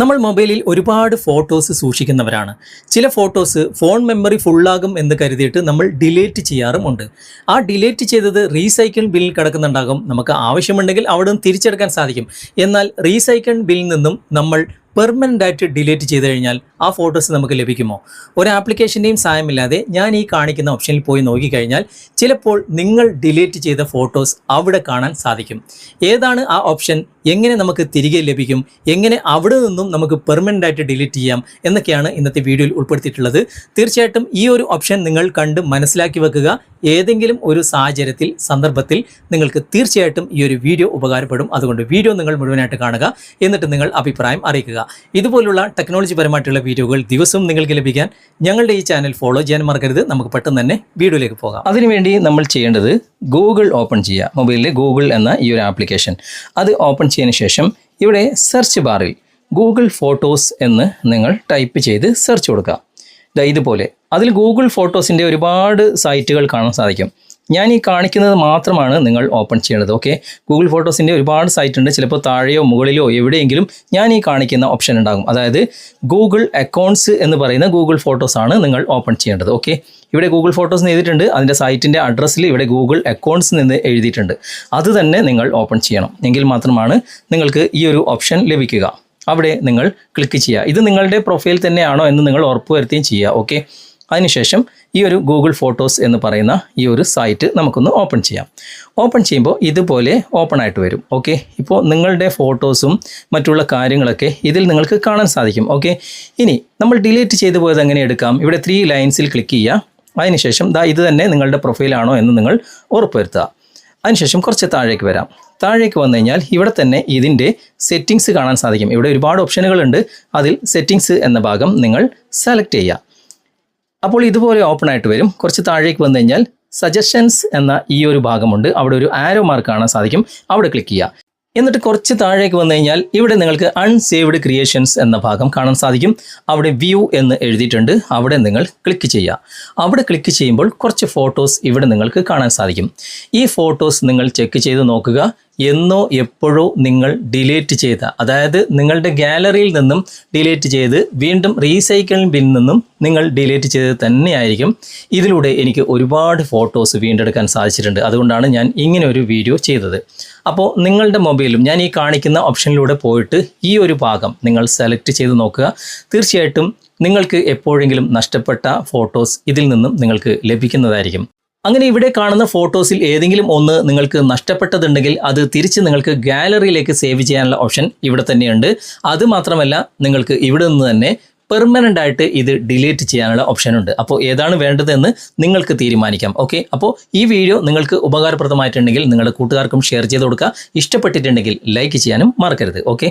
നമ്മൾ മൊബൈലിൽ ഒരുപാട് ഫോട്ടോസ് സൂക്ഷിക്കുന്നവരാണ്. ചില ഫോട്ടോസ് ഫോൺ മെമ്മറി ഫുള്ളാകും എന്ന് കരുതിയിട്ട് നമ്മൾ ഡിലീറ്റ് ചെയ്യാറുമുണ്ട്. ആ ഡിലീറ്റ് ചെയ്തത് റീസൈക്കിൾ ബില്ലിൽ കിടക്കുന്നുണ്ടാകും. നമുക്ക് ആവശ്യമുണ്ടെങ്കിൽ അവിടെ നിന്ന് തിരിച്ചെടുക്കാൻ സാധിക്കും. എന്നാൽ റീസൈക്കിൾ ബില്ലിൽ നിന്നും നമ്മൾ പെർമനന്റ് ആയിട്ട് ഡിലീറ്റ് ചെയ്ത് കഴിഞ്ഞാൽ ആ ഫോട്ടോസ് നമുക്ക് ലഭിക്കുമോ? ഒരു ആപ്ലിക്കേഷന്റെയും സഹായമില്ലാതെ ഞാൻ ഈ കാണിക്കുന്ന ഓപ്ഷനിൽ പോയി നോക്കിക്കഴിഞ്ഞാൽ ചിലപ്പോൾ നിങ്ങൾ ഡിലീറ്റ് ചെയ്ത ഫോട്ടോസ് അവിടെ കാണാൻ സാധിക്കും. ഏതാണ് ആ ഓപ്ഷൻ? എങ്ങനെ നമുക്ക് തിരികെ ലഭിക്കും? എങ്ങനെ അവിടെ നിന്നും നമുക്ക് പെർമനന്റ് ആയിട്ട് ഡിലീറ്റ് ചെയ്യാം? എന്നൊക്കെയാണ് ഇന്നത്തെ വീഡിയോയിൽ ഉൾപ്പെടുത്തിയിട്ടുള്ളത്. തീർച്ചയായിട്ടും ഈ ഒരു ഓപ്ഷൻ നിങ്ങൾ കണ്ട് മനസ്സിലാക്കി വെക്കുക. ഏതെങ്കിലും ഒരു സാഹചര്യത്തിൽ സന്ദർഭത്തിൽ നിങ്ങൾക്ക് തീർച്ചയായിട്ടും ഈ ഒരു വീഡിയോ ഉപകാരപ്പെടും. അതുകൊണ്ട് വീഡിയോ നിങ്ങൾ മുഴുവനായിട്ട് കാണുക. എന്നിട്ട് നിങ്ങൾ അഭിപ്രായം അറിയിക്കുക. ഇതുപോലുള്ള ടെക്നോളജി പരമായിട്ടുള്ള വീഡിയോകൾ ദിവസവും നിങ്ങൾക്ക് ലഭിക്കാൻ ഞങ്ങളുടെ ഈ ചാനൽ ഫോളോ ചെയ്യാൻ മറക്കരുത്. നമുക്ക് പെട്ടെന്ന് തന്നെ വീഡിയോയിലേക്ക് പോകാം. അതിനുവേണ്ടി നമ്മൾ ചെയ്യേണ്ടത് ഗൂഗിൾ ഓപ്പൺ ചെയ്യുക. മൊബൈലിലെ ഗൂഗിൾ എന്ന ഈ ഒരു ആപ്ലിക്കേഷൻ. അത് ഓപ്പൺ ചെയ്യുന്ന ശേഷം ഇവിടെ സെർച്ച് ബാറിൽ ഗൂഗിൾ ഫോട്ടോസ് എന്ന് നിങ്ങൾ ടൈപ്പ് ചെയ്ത് സെർച്ച് കൊടുക്കുക. ഇതുപോലെ. അതിൽ ഗൂഗിൾ ഫോട്ടോസിന്റെ ഒരുപാട് സൈറ്റുകൾ കാണാൻ സാധിക്കും. ഞാൻ ഈ കാണിക്കുന്നത് മാത്രമാണ് നിങ്ങൾ ഓപ്പൺ ചെയ്യേണ്ടത് ഓക്കെ ഗൂഗിൾ ഫോട്ടോസിന്റെ ഒരുപാട് സൈറ്റ് ഉണ്ട്. ചിലപ്പോൾ താഴെയോ മുകളിലോ എവിടെയെങ്കിലും ഞാൻ ഈ കാണിക്കുന്ന ഓപ്ഷൻ ഉണ്ടാകും. അതായത് ഗൂഗിൾ അക്കൗണ്ട്സ് എന്ന് പറയുന്ന ഗൂഗിൾ ഫോട്ടോസ് ആണ് നിങ്ങൾ ഓപ്പൺ ചെയ്യേണ്ടത് ഓക്കെ ഇവിടെ ഗൂഗിൾ ഫോട്ടോസ് എന്ന് എഴുതിയിട്ടുണ്ട്. അതിന്റെ സൈറ്റിന്റെ അഡ്രസ്സിൽ ഇവിടെ ഗൂഗിൾ അക്കൗണ്ട്സ് നിന്ന് എഴുതിയിട്ടുണ്ട്. അത് തന്നെ നിങ്ങൾ ഓപ്പൺ ചെയ്യണം. എങ്കിൽ മാത്രമാണ് നിങ്ങൾക്ക് ഈ ഒരു ഓപ്ഷൻ ലഭിക്കുക. അവിടെ നിങ്ങൾ ക്ലിക്ക് ചെയ്യുക. ഇത് നിങ്ങളുടെ പ്രൊഫൈൽ തന്നെയാണോ എന്ന് നിങ്ങൾ ഉറപ്പുവരുത്തുകയും ചെയ്യുക ഓക്കെ അതിനുശേഷം ഈ ഒരു ഗൂഗിൾ ഫോട്ടോസ് എന്ന് പറയുന്ന ഈ ഒരു സൈറ്റ് നമുക്കൊന്ന് ഓപ്പൺ ചെയ്യാം. ഓപ്പൺ ചെയ്യുമ്പോൾ ഇതുപോലെ ഓപ്പൺ ആയിട്ട് വരും. ഓക്കെ ഇപ്പോൾ നിങ്ങളുടെ ഫോട്ടോസും മറ്റുള്ള കാര്യങ്ങളൊക്കെ ഇതിൽ നിങ്ങൾക്ക് കാണാൻ സാധിക്കും. ഓക്കെ ഇനി നമ്മൾ ഡിലീറ്റ് ചെയ്തു പോയത് എങ്ങനെ എടുക്കാം? ഇവിടെ ത്രീ ലൈൻസിൽ ക്ലിക്ക് ചെയ്യുക. അതിനുശേഷം ദാ ഇത് തന്നെ നിങ്ങളുടെ പ്രൊഫൈലാണോ എന്ന് നിങ്ങൾ ഉറപ്പുവരുത്തുക. അതിനുശേഷം കുറച്ച് താഴേക്ക് വരാം. താഴേക്ക് വന്നു കഴിഞ്ഞാൽ ഇവിടെ തന്നെ ഇതിന്റെ സെറ്റിങ്സ് കാണാൻ സാധിക്കും. ഇവിടെ ഒരുപാട് ഓപ്ഷനുകളുണ്ട് അതിൽ സെറ്റിങ്സ് എന്ന ഭാഗം നിങ്ങൾ സെലക്ട് ചെയ്യുക. അപ്പോൾ ഇതുപോലെ ഓപ്പൺ ആയിട്ട് വരും. കുറച്ച് താഴേക്ക് വന്നു കഴിഞ്ഞാൽ സജഷൻസ് എന്ന ഈ ഒരു ഭാഗമുണ്ട്. അവിടെ ഒരു ആരോ മാർക്ക് കാണാൻ സാധിക്കും. അവിടെ ക്ലിക്ക് ചെയ്യുക. എന്നിട്ട് കുറച്ച് താഴേക്ക് വന്നു കഴിഞ്ഞാൽ ഇവിടെ നിങ്ങൾക്ക് അൺസേവ്ഡ് ക്രിയേഷൻസ് എന്ന ഭാഗം കാണാൻ സാധിക്കും. അവിടെ വ്യൂ എന്ന് എഴുതിയിട്ടുണ്ട്. അവിടെ നിങ്ങൾ ക്ലിക്ക് ചെയ്യുക. അവിടെ ക്ലിക്ക് ചെയ്യുമ്പോൾ കുറച്ച് ഫോട്ടോസ് ഇവിടെ നിങ്ങൾക്ക് കാണാൻ സാധിക്കും. ഈ ഫോട്ടോസ് നിങ്ങൾ ചെക്ക് ചെയ്ത് നോക്കുക. എന്നോ എപ്പോഴോ നിങ്ങൾ ഡിലീറ്റ് ചെയ്ത അതായത് നിങ്ങളുടെ ഗാലറിയിൽ നിന്നും ഡിലീറ്റ് ചെയ്ത് വീണ്ടും റീസൈക്കിളിംഗ് ബിന്നിൽ നിന്നും നിങ്ങൾ ഡിലീറ്റ് ചെയ്തത് തന്നെയായിരിക്കും. ഇതിലൂടെ എനിക്ക് ഒരുപാട് ഫോട്ടോസ് വീണ്ടെടുക്കാൻ സാധിച്ചിട്ടുണ്ട്. അതുകൊണ്ടാണ് ഞാൻ ഇങ്ങനെ ഒരു വീഡിയോ ചെയ്തത്. അപ്പോൾ നിങ്ങളുടെ മൊബൈലും ഞാൻ ഈ കാണിക്കുന്ന ഓപ്ഷനിലൂടെ പോയിട്ട് ഈ ഒരു ഭാഗം നിങ്ങൾ സെലക്ട് ചെയ്ത് നോക്കുക. തീർച്ചയായിട്ടും നിങ്ങൾക്ക് എപ്പോഴെങ്കിലും നഷ്ടപ്പെട്ട ഫോട്ടോസ് ഇതിൽ നിന്നും നിങ്ങൾക്ക് ലഭിക്കുന്നതായിരിക്കും. അങ്ങനെ ഇവിടെ കാണുന്ന ഫോട്ടോസിൽ ഏതെങ്കിലും ഒന്ന് നിങ്ങൾക്ക് നഷ്ടപ്പെട്ടതുണ്ടെങ്കിൽ അത് തിരിച്ച് നിങ്ങൾക്ക് ഗാലറിയിലേക്ക് സേവ് ചെയ്യാനുള്ള ഓപ്ഷൻ ഇവിടെ തന്നെയുണ്ട്. അത് മാത്രമല്ല നിങ്ങൾക്ക് ഇവിടെ നിന്ന് തന്നെ പെർമനന്റ് ആയിട്ട് ഇത് ഡിലീറ്റ് ചെയ്യാനുള്ള ഓപ്ഷൻ ഉണ്ട്. അപ്പോൾ ഏതാണ് വേണ്ടതെന്ന് നിങ്ങൾക്ക് തീരുമാനിക്കാം. ഓക്കെ? അപ്പോൾ ഈ വീഡിയോ നിങ്ങൾക്ക് ഉപകാരപ്രദമായിട്ടുണ്ടെങ്കിൽ നിങ്ങളുടെ കൂട്ടുകാർക്കും ഷെയർ ചെയ്ത് കൊടുക്കുക. ഇഷ്ടപ്പെട്ടിട്ടുണ്ടെങ്കിൽ ലൈക്ക് ചെയ്യാനും മറക്കരുത്. ഓക്കെ?